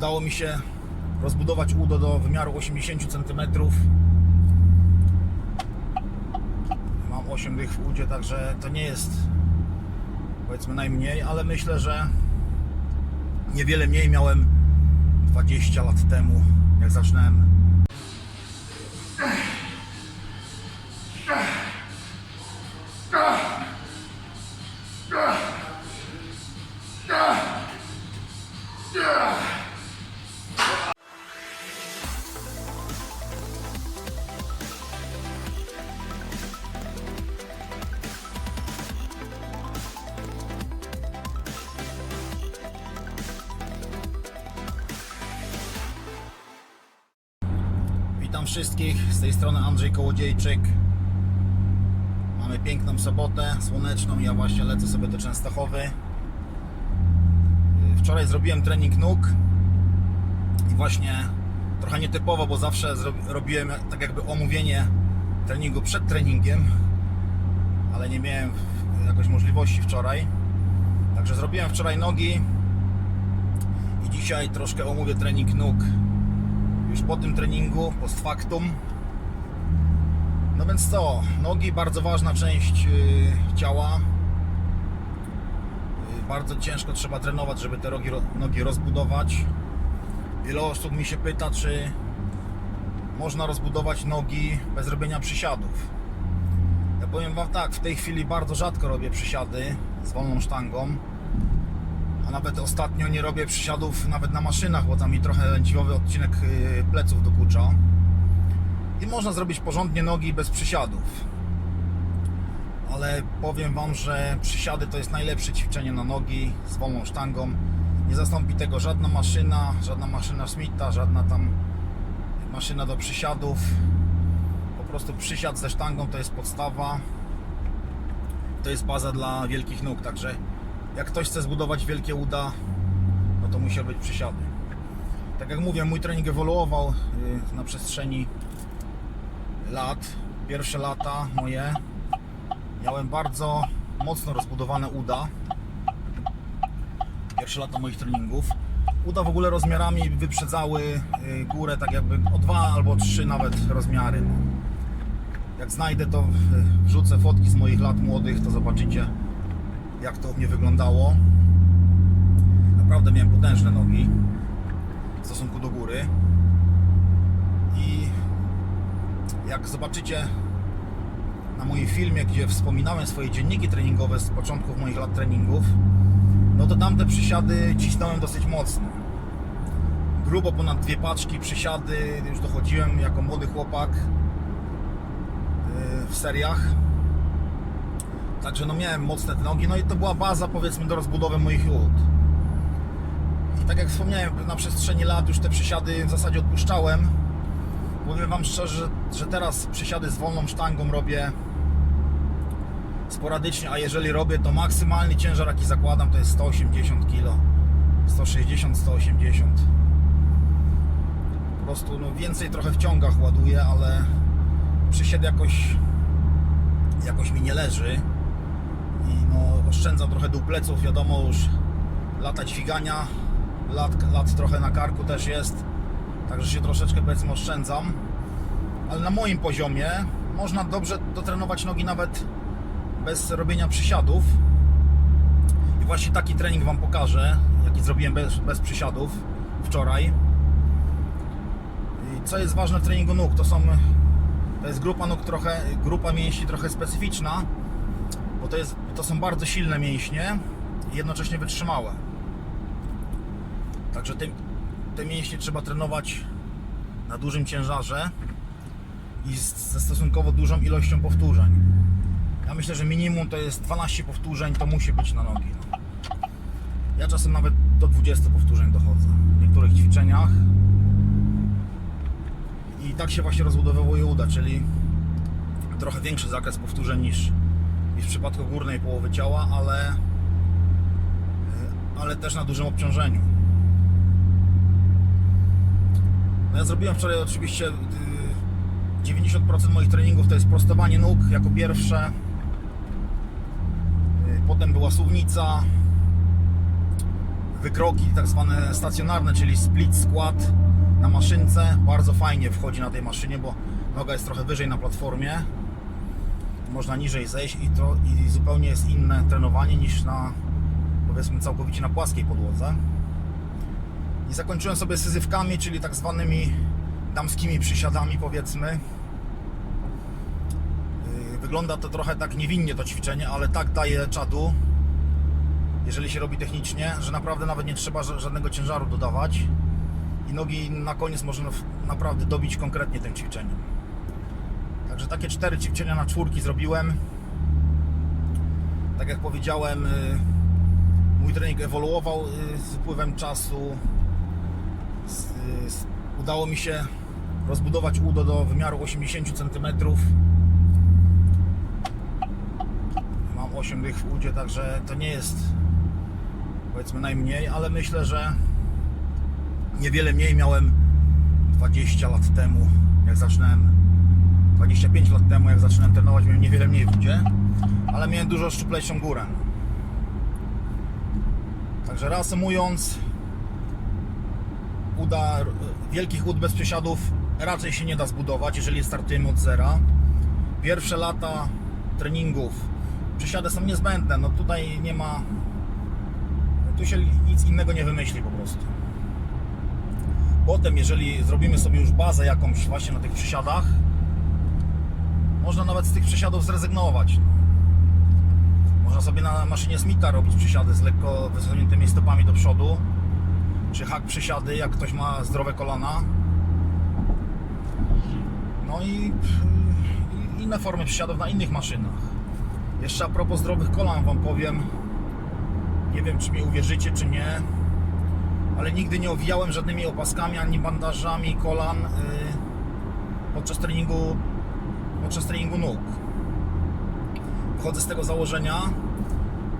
Udało mi się rozbudować udo do wymiaru 80 cm. Mam 8 dych w udzie, także to nie jest powiedzmy najmniej, ale myślę, że niewiele mniej miałem 20 lat temu, jak zaczynałem. Witam wszystkich, z tej strony Andrzej Kołodziejczyk. Mamy piękną sobotę, słoneczną, ja właśnie lecę sobie do Częstochowy. Wczoraj zrobiłem trening nóg i właśnie trochę nietypowo, bo zawsze robiłem tak jakby omówienie treningu przed treningiem, ale nie miałem jakoś możliwości wczoraj. Także zrobiłem wczoraj nogi i dzisiaj troszkę omówię trening nóg już po tym treningu, post factum. No więc co, nogi bardzo ważna część yy, ciała. Yy, bardzo ciężko trzeba trenować, żeby te nogi, nogi rozbudować. Wiele osób mi się pyta, czy można rozbudować nogi bez robienia przysiadów. Ja powiem Wam tak, w tej chwili bardzo rzadko robię przysiady z wolną sztangą. Nawet ostatnio nie robię przysiadów nawet na maszynach, bo tam mi trochę dziwowy odcinek yy, pleców dokucza. I można zrobić porządnie nogi bez przysiadów. Ale powiem Wam, że przysiady to jest najlepsze ćwiczenie na nogi z wolną sztangą. Nie zastąpi tego żadna maszyna, żadna maszyna Smitha, żadna tam maszyna do przysiadów. Po prostu przysiad ze sztangą to jest podstawa. To jest baza dla wielkich nóg, także jak ktoś chce zbudować wielkie uda, no to musi być przysiady. Tak jak mówię, mój trening ewoluował y, na przestrzeni lat. Pierwsze lata moje miałem bardzo mocno rozbudowane uda. Pierwsze lata moich treningów. Uda w ogóle rozmiarami wyprzedzały y, górę tak jakby o dwa albo trzy nawet rozmiary. Jak znajdę to y, wrzucę fotki z moich lat młodych, to zobaczycie jak to u mnie wyglądało. Naprawdę miałem potężne nogi w stosunku do góry. I jak zobaczycie na moim filmie, gdzie wspominałem swoje dzienniki treningowe z początków moich lat treningów, no to tamte przysiady cisnąłem dosyć mocno. Grubo ponad dwie paczki przysiady już dochodziłem jako młody chłopak yy, w seriach. Także no miałem mocne te nogi, no i to była baza powiedzmy do rozbudowy moich ud. I tak jak wspomniałem, na przestrzeni lat już te przysiady w zasadzie odpuszczałem. Powiem Wam szczerze, że teraz przysiady z wolną sztangą robię sporadycznie, a jeżeli robię, to maksymalny ciężar jaki zakładam to jest 180 kg. 160, 180. Po prostu no, więcej trochę w ciągach ładuję, ale przysiad jakoś jakoś mi nie leży i no, oszczędzam trochę dół pleców, wiadomo już lata dźwigania, lat, lat trochę na karku też jest, także się troszeczkę powiedzmy oszczędzam, ale na moim poziomie można dobrze dotrenować nogi nawet bez robienia przysiadów i właśnie taki trening Wam pokażę, jaki zrobiłem bez, bez przysiadów wczoraj. I co jest ważne w treningu nóg, to są to jest grupa nóg trochę, grupa mięśni trochę specyficzna, bo to, jest, to są bardzo silne mięśnie i jednocześnie wytrzymałe. Także te, te mięśnie trzeba trenować na dużym ciężarze i z, ze stosunkowo dużą ilością powtórzeń. Ja myślę, że minimum to jest 12 powtórzeń, to musi być na nogi. No. Ja czasem nawet do 20 powtórzeń dochodzę w niektórych ćwiczeniach. I tak się właśnie rozbudowuje uda, czyli trochę większy zakres powtórzeń niż, w przypadku górnej połowy ciała, ale, ale też na dużym obciążeniu. No ja zrobiłem wczoraj oczywiście y, 90% moich treningów to jest prostowanie nóg jako pierwsze. Y, Potem była suwnica. wykroki tak zwane stacjonarne, czyli split skład na maszynce. Bardzo fajnie wchodzi na tej maszynie, bo noga jest trochę wyżej na platformie. Można niżej zejść i to i zupełnie jest inne trenowanie niż na powiedzmy całkowicie na płaskiej podłodze. I zakończyłem sobie syzywkami, czyli tak zwanymi damskimi przysiadami powiedzmy. Yy, Wygląda to trochę tak niewinnie to ćwiczenie, ale tak daje czadu, jeżeli się robi technicznie, że naprawdę nawet nie trzeba ża- żadnego ciężaru dodawać i nogi na koniec można naprawdę dobić konkretnie tym ćwiczeniem. Także takie cztery ćwiczenia na czwórki zrobiłem. Tak jak powiedziałem, yy, mój trening ewoluował yy, z upływem czasu. Z- Udało mi się rozbudować udo do wymiaru 80 cm. Mam 8 dych w udzie, także to nie jest powiedzmy najmniej, ale myślę, że niewiele mniej miałem 20 lat temu, jak zaczynałem 25 lat temu, jak zaczynałem trenować, miałem niewiele mniej w ale miałem dużo szczuplejszą górę. Także reasumując, uda, wielkich ud bez przesiadów raczej się nie da zbudować, jeżeli startujemy od zera. Pierwsze lata treningów, przesiady są niezbędne, no tutaj nie ma, tu się nic innego nie wymyśli po prostu. Potem, jeżeli zrobimy sobie już bazę jakąś właśnie na tych przysiadach, można nawet z tych przysiadów zrezygnować. Można sobie na maszynie Smitha robić przysiady z lekko wysuniętymi stopami do przodu, czy hak przysiady, jak ktoś ma zdrowe kolana. No i, i inne formy przysiadów na innych maszynach. Jeszcze a propos zdrowych kolan Wam powiem, nie wiem czy mi uwierzycie czy nie, ale nigdy nie owijałem żadnymi opaskami ani bandażami kolan y, podczas treningu podczas treningu nóg. Wchodzę z tego założenia,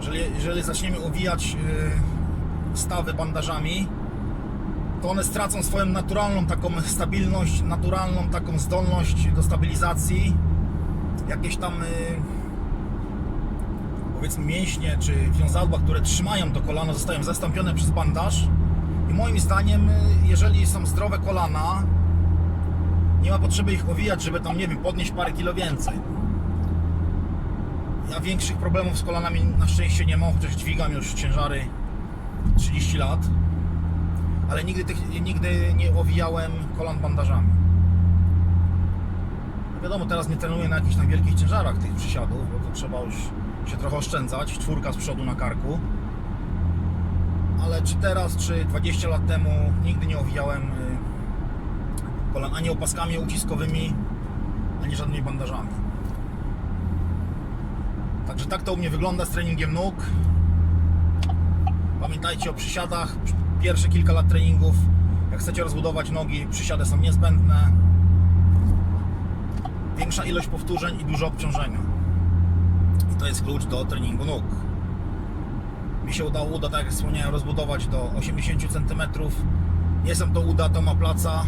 że jeżeli, jeżeli zaczniemy owijać y, stawy bandażami, to one stracą swoją naturalną taką stabilność, naturalną taką zdolność do stabilizacji. Jakieś tam y, powiedzmy mięśnie czy wiązadła, które trzymają to kolano, zostają zastąpione przez bandaż. I moim zdaniem, y, jeżeli są zdrowe kolana, nie ma potrzeby ich owijać, żeby tam, nie wiem, podnieść parę kilo więcej. Ja większych problemów z kolanami na szczęście nie mam, chociaż dźwigam już ciężary 30 lat. Ale nigdy, tych, nigdy nie owijałem kolan bandażami. No wiadomo, teraz nie trenuję na jakichś tam wielkich ciężarach tych przysiadów, bo to trzeba już się trochę oszczędzać. Czwórka z przodu na karku. Ale czy teraz, czy 20 lat temu nigdy nie owijałem y, kolan ani opaskami uciskowymi, ani żadnymi bandażami. Także tak to u mnie wygląda z treningiem nóg. Pamiętajcie o przysiadach. Pierwsze kilka lat treningów, jak chcecie rozbudować nogi, przysiady są niezbędne. Większa ilość powtórzeń i dużo obciążenia. I to jest klucz do treningu nóg. Mi się udało uda, tak jak wspomniałem, rozbudować do 80 cm. Nie są to uda Toma Placa.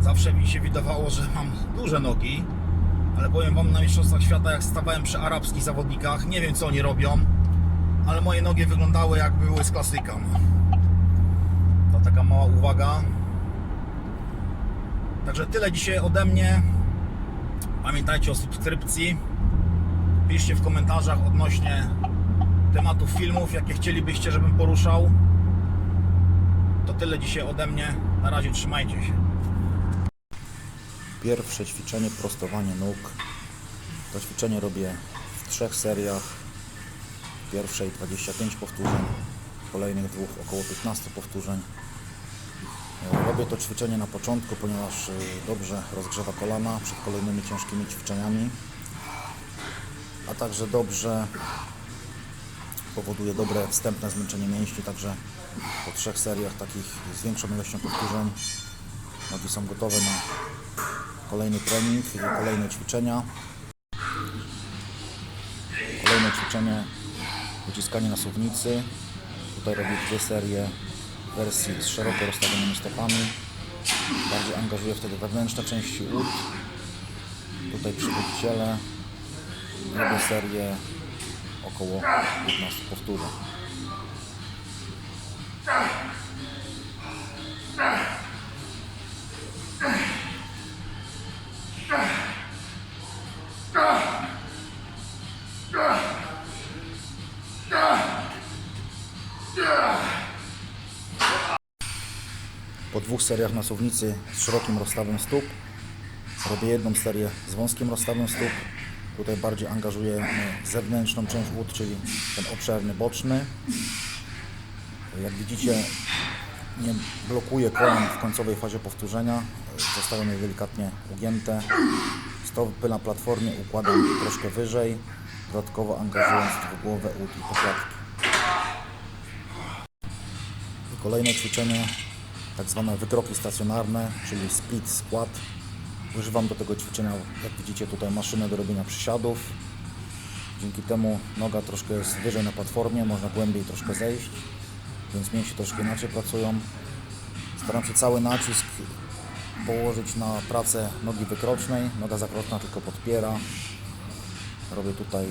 Zawsze mi się wydawało, że mam duże nogi, ale powiem Wam na Mistrzostwach Świata, jak stawałem przy arabskich zawodnikach, nie wiem co oni robią, ale moje nogi wyglądały jak były z klasyka. no. To taka mała uwaga. Także tyle dzisiaj ode mnie. Pamiętajcie o subskrypcji. Piszcie w komentarzach odnośnie tematów filmów, jakie chcielibyście, żebym poruszał. To tyle dzisiaj ode mnie. Na razie trzymajcie się. Pierwsze ćwiczenie prostowanie nóg. To ćwiczenie robię w trzech seriach. W pierwszej 25 powtórzeń, w kolejnych dwóch około 15 powtórzeń. Robię to ćwiczenie na początku, ponieważ e, dobrze rozgrzewa kolana przed kolejnymi ciężkimi ćwiczeniami, a także dobrze powoduje dobre wstępne zmęczenie mięśni, także po trzech seriach takich z większą ilością powtórzeń nogi są gotowe na kolejny trening, kolejne ćwiczenia. Kolejne ćwiczenie wyciskanie na suwnicy. Tutaj robię dwie serie wersji z szeroko rozstawionymi stopami. Bardziej angażuję wtedy wewnętrzne części ud. Tutaj przy wyciele robię serię około 15 powtórzeń. Dwóch seriach na suwnicy z szerokim rozstawem stóp robię jedną serię z wąskim rozstawem stóp. Tutaj bardziej angażuję zewnętrzną część łód, czyli ten obszerny boczny. Jak widzicie, nie blokuję kolan w końcowej fazie powtórzenia. Zostawiam je delikatnie ugięte. Stopy na platformie układam troszkę wyżej, dodatkowo angażując w głowę łód i pokładki. I Kolejne ćwiczenie, tak zwane wykroki stacjonarne, czyli split squat. Używam do tego ćwiczenia, jak widzicie tutaj, maszynę do robienia przysiadów. Dzięki temu noga troszkę jest wyżej na platformie, można głębiej troszkę zejść, więc mięśnie troszkę inaczej pracują. Staram się cały nacisk położyć na pracę nogi wykrocznej. Noga zakroczna tylko podpiera. Robię tutaj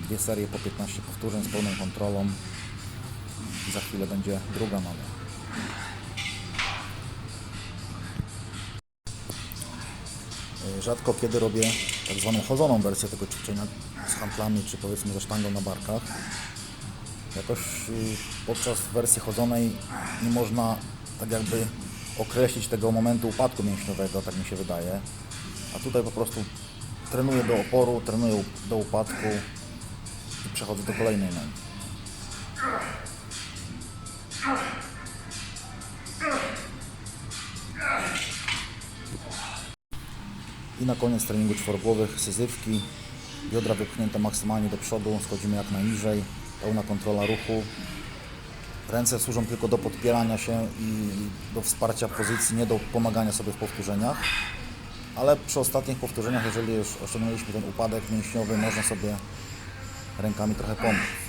dwie serie po 15 powtórzeń z pełną kontrolą. Za chwilę będzie druga noga. Rzadko kiedy robię tak zwaną chodzoną wersję tego ćwiczenia z handlami, czy powiedzmy ze sztangą na barkach. Jakoś y, podczas wersji chodzonej nie można tak jakby określić tego momentu upadku mięśniowego, tak mi się wydaje. A tutaj po prostu trenuję do oporu, trenuję do upadku i przechodzę do kolejnej nogi. I na koniec treningu czworogłowych syzyfki, biodra wypchnięte maksymalnie do przodu, schodzimy jak najniżej, pełna kontrola ruchu. Ręce służą tylko do podpierania się i do wsparcia pozycji, nie do pomagania sobie w powtórzeniach. Ale przy ostatnich powtórzeniach, jeżeli już osiągnęliśmy ten upadek mięśniowy, można sobie rękami trochę pomóc.